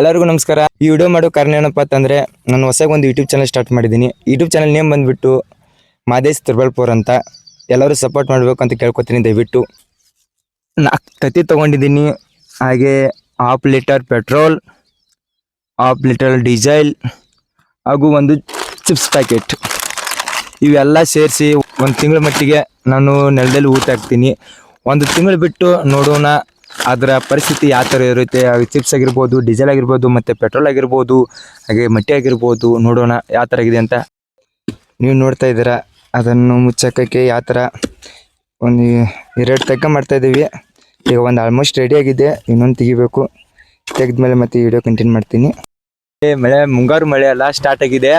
ಎಲ್ಲರಿಗೂ ನಮಸ್ಕಾರ. ಈ ವಿಡಿಯೋ ಮಾಡೋ ಕಾರಣ ಏನಪ್ಪ ಅಂತಂದರೆ, ನಾನು ಹೊಸ ಒಂದು ಯೂಟ್ಯೂಬ್ ಚಾನಲ್ ಸ್ಟಾರ್ಟ್ ಮಾಡಿದ್ದೀನಿ. ಯೂಟ್ಯೂಬ್ ಚಾನಲ್ ನೇಮ್ ಬಂದುಬಿಟ್ಟು ಮಾದೇಶ್ ತಿರ್ಬಲ್ಪುರ್ ಅಂತ. ಎಲ್ಲರೂ ಸಪೋರ್ಟ್ ಮಾಡಬೇಕು ಅಂತ ಕೇಳ್ಕೊತೀನಿ ದಯವಿಟ್ಟು. ನಾಲ್ಕು ತತ್ತಿ ತೊಗೊಂಡಿದ್ದೀನಿ. ಹಾಗೆ half litre petrol half litre diesel ಹಾಗೂ ಒಂದು ಚಿಪ್ಸ್ ಪ್ಯಾಕೆಟ್ ಇವೆಲ್ಲ ಸೇರಿಸಿ ಒಂದು ತಿಂಗಳ ಮಟ್ಟಿಗೆ ನಾನು ನೆಲದಲ್ಲಿ ಊಟ ಹಾಕ್ತೀನಿ. ಒಂದು ತಿಂಗಳು ಬಿಟ್ಟು ನೋಡೋಣ ಅದರ ಪರಿಸ್ಥಿತಿ ಯಾವ ಥರ ಇರುತ್ತೆ ಚಿಪ್ಸ್ ಆಗಿರ್ಬೋದು ಡೀಸೆಲ್ ಆಗಿರ್ಬೋದು, ಮತ್ತು ಪೆಟ್ರೋಲ್ ಆಗಿರ್ಬೋದು, ಹಾಗೆ ಮಟ್ಟಿ ಆಗಿರ್ಬೋದು ನೋಡೋಣ ಯಾವ ಥರ ಇದೆ ಅಂತ. ನೀವು ನೋಡ್ತಾ ಇದ್ದೀರಾ, ಅದನ್ನು ಮುಚ್ಚಕ್ಕೆ ಯಾವ ಥರ ಒಂದು ಎರಡು ತಗ್ಗ ಮಾಡ್ತಾ ಇದ್ದೀವಿ. ಈಗ ಒಂದು ಆಲ್ಮೋಸ್ಟ್ ರೆಡಿ ಆಗಿದೆ, ಇನ್ನೊಂದು ತೆಗಿಬೇಕು. ತೆಗೆದ್ಮೇಲೆ ಮತ್ತೆ ವಿಡಿಯೋ ಕಂಟಿನ್ಯೂ ಮಾಡ್ತೀನಿ. ಮಳೆ, ಮುಂಗಾರು ಮಳೆ ಎಲ್ಲ ಸ್ಟಾರ್ಟ್ ಆಗಿದೆ.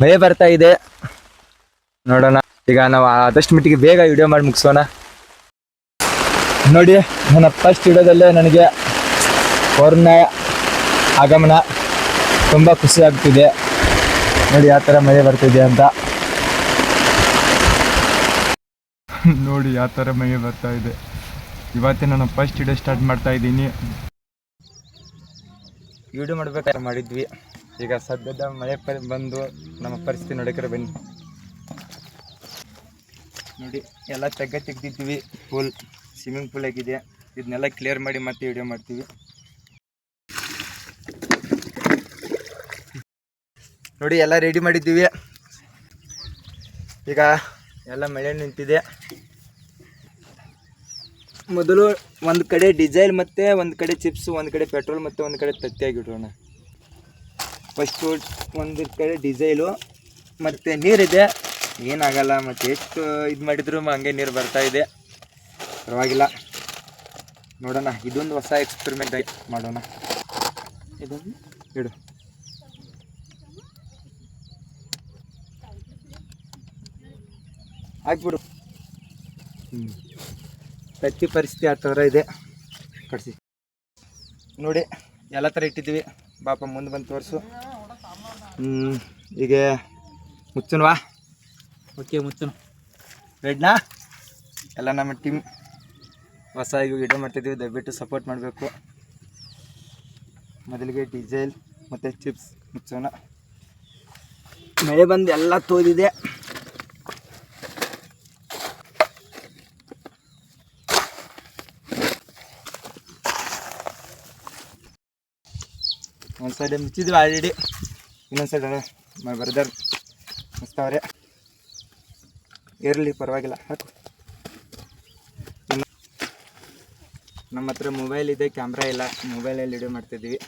ಮಳೆ ಬರ್ತಾ ಇದೆ. ನೋಡೋಣ. ಈಗ ನಾವು ಆದಷ್ಟು ಮಟ್ಟಿಗೆ ಬೇಗ ವಿಡಿಯೋ ಮಾಡಿ ಮುಗಿಸೋಣ. ನೋಡಿ ನನ್ನ ಫಸ್ಟ್ ವಿಡಿಯೋದಲ್ಲೇ ನನಗೆ ಅವ್ರನ್ನ ಆಗಮನ ತುಂಬ ಖುಷಿ ಆಗ್ತಿದೆ. ನೋಡಿ ಯಾವ ಥರ ಮಳೆ ಬರ್ತಿದೆ ಅಂತ. ನೋಡಿ ಯಾವ ಥರ ಮಳೆ ಬರ್ತಾ ಇದೆ. ಇವತ್ತೇ ನಾನು ಫಸ್ಟ್ ವಿಡಿಯೋ ಸ್ಟಾರ್ಟ್ ಮಾಡ್ತಾ ಇದ್ದೀನಿ. ವಿಡಿಯೋ ಮಾಡ್ಬೇಕಾದ್ರೆ ಮಾಡಿದ್ವಿ. ಈಗ ಸದ್ಯದ ಮಳೆ ಪರಿ ಬಂದು ನಮ್ಮ ಪರಿಸ್ಥಿತಿ ನೋಡಕ್ಕೆ ಬನ್ನಿ. ನೋಡಿ ಎಲ್ಲ ತೆಗ್ಗ ತೆಗ್ದಿದ್ವಿ ಫುಲ್ ಸ್ವಿಮ್ಮಿಂಗ್ ಪೂಲ್ ಆಗಿದೆ. ಇದನ್ನೆಲ್ಲ ಕ್ಲಿಯರ್ ಮಾಡಿ ಮತ್ತೆ ವಿಡಿಯೋ ಮಾಡ್ತೀವಿ. ನೋಡಿ, ಎಲ್ಲ ರೆಡಿ ಮಾಡಿದ್ದೀವಿ. ಈಗ ಎಲ್ಲ ಮಳೆ ನಿಂತಿದೆ. ಮೊದಲು ಒಂದು ಕಡೆ ಡಿಸೈಲ್ ಮತ್ತು ಒಂದು ಕಡೆ ಚಿಪ್ಸ್ ಒಂದು ಕಡೆ ಪೆಟ್ರೋಲ್ ಮತ್ತು ಒಂದು ಕಡೆ ತತ್ತಿ ತತ್ತಿಯಾಗಿಡೋಣ ಫಸ್ಟು ಒಂದು ಕಡೆ ಡಿಸೈಲು ಮತ್ತು ನೀರಿದೆ. ಏನಾಗಲ್ಲ ಮತ್ತು ಎಷ್ಟು ಇದು ಮಾಡಿದ್ರು ಹಂಗೆ ನೀರು ಬರ್ತಾ ಇದೆ. ಪರವಾಗಿಲ್ಲ. ನೋಡೋಣ ಇದೊಂದು ಹೊಸ ಎಕ್ಸ್ಪೆರಿಮೆಂಟ್ ಆಯ್ತು ಮಾಡೋಣ. ಇದೊಂದು ಇಡು. ಹಾಕ್ಬಿಡು. ಹ್ಞೂ ಪ್ರತಿ ಪರಿಸ್ಥಿತಿ ಆ ಥರ ಇದೆ. ಕಟ್ಸಿ. ನೋಡಿ ಎಲ್ಲ ಥರ ಇಟ್ಟಿದ್ದೀವಿ. ಬಾಪ ಮುಂದೆ ಬಂದು ತೋರಿಸು. ಹ್ಞೂ ಈಗ ಮುಚ್ಚನ್ವಾ? ಓಕೆ ಮುಚ್ಚನು. ರೆಡ್ನಾ ಎಲ್ಲ ನಮ್ಮ ಟೀಮ್ ಹೊಸ ಈಗ ವಿಡಿಯೋ ಮಾಡ್ತಿದ್ದೀವಿ, ದಯವಿಟ್ಟು ಸಪೋರ್ಟ್ ಮಾಡಬೇಕು. ಮೊದಲಿಗೆ ಡೀಸೆಲ್ ಮತ್ತು ಚಿಪ್ಸ್ ಮುಚ್ಚೋಣ. ಮಳೆ ಬಂದು ಎಲ್ಲ ತೋದಿದೆ ಒಂದು ಸೈಡ್ ಮುಚ್ಚಿದ್ವಿ ಆಲ್ರೆಡಿ ಇನ್ನೊಂದು ಸೈಡ್ ಬರ್ದಾರ ಮುಚ್ತಾವ್ರೆ. ಇರಲಿ ಪರವಾಗಿಲ್ಲ, ಹಾಕು. ನಮ್ಮ ಹತ್ರ ಮೊಬೈಲ್ ಇದೆ ಕ್ಯಾಮ್ರಾ ಇಲ್ಲ. ಮೊಬೈಲಲ್ಲಿ ವಿಡಿಯೋ ಮಾಡ್ತಿದ್ದೀವಿ.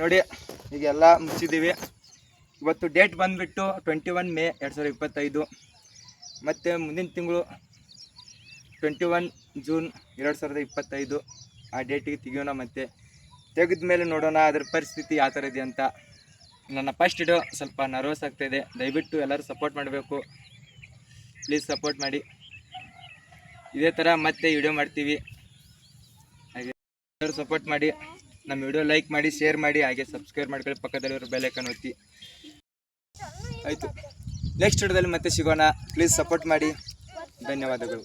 ನೋಡಿ, ಈಗೆಲ್ಲ ಮುಚ್ಚಿದ್ದೀವಿ ಇವತ್ತು ಡೇಟ್ ಬಂದುಬಿಟ್ಟು ಟ್ವೆಂಟಿ ಒನ್ ಮೇ ಎರಡು ಸಾವಿರದ ಇಪ್ಪತ್ತೈದು. ಮತ್ತು ಮುಂದಿನ ತಿಂಗಳು ಟ್ವೆಂಟಿ ಒನ್ ಜೂನ್ ಎರಡು ಸಾವಿರದ ಇಪ್ಪತ್ತೈದು. ಆ ಡೇಟಿಗೆ ತೆಗಿಯೋಣ ಮತ್ತು. ತೆಗೆದ ಮೇಲೆ ನೋಡೋಣ, ಅದ್ರ ಪರಿಸ್ಥಿತಿ ಯಾವ ಥರ ಇದೆ ಅಂತ. ನನ್ನ ಫಸ್ಟ್ ವಿಡಿಯೋ ಸ್ವಲ್ಪ ನರ್ವಸ್ ಆಗ್ತಾಯಿದೆ ದಯವಿಟ್ಟು ಎಲ್ಲರೂ ಸಪೋರ್ಟ್ ಮಾಡಬೇಕು. ಪ್ಲೀಸ್ ಸಪೋರ್ಟ್ ಮಾಡಿ. ಇದೇ ಥರ ಮತ್ತೆ ವಿಡಿಯೋ ಮಾಡ್ತೀವಿ. ಹಾಗೆ ಎಲ್ಲರೂ ಸಪೋರ್ಟ್ ಮಾಡಿ. ನಮ್ಮ ವಿಡಿಯೋ ಲೈಕ್ ಮಾಡಿ ಶೇರ್ ಮಾಡಿ, ಹಾಗೆ ಸಬ್ಸ್ಕ್ರೈಬ್ ಮಾಡ್ಕೊಳ್ಳಿ. ಪಕ್ಕದಲ್ಲಿರೋ ಬೆಲ್ ಒತ್ತಿ. ಆಯಿತು. ನೆಕ್ಸ್ಟ್ ವಿಡಿಯೋದಲ್ಲಿ ಮತ್ತೆ ಸಿಗೋಣ. ಪ್ಲೀಸ್ ಸಪೋರ್ಟ್ ಮಾಡಿ. ಧನ್ಯವಾದಗಳು.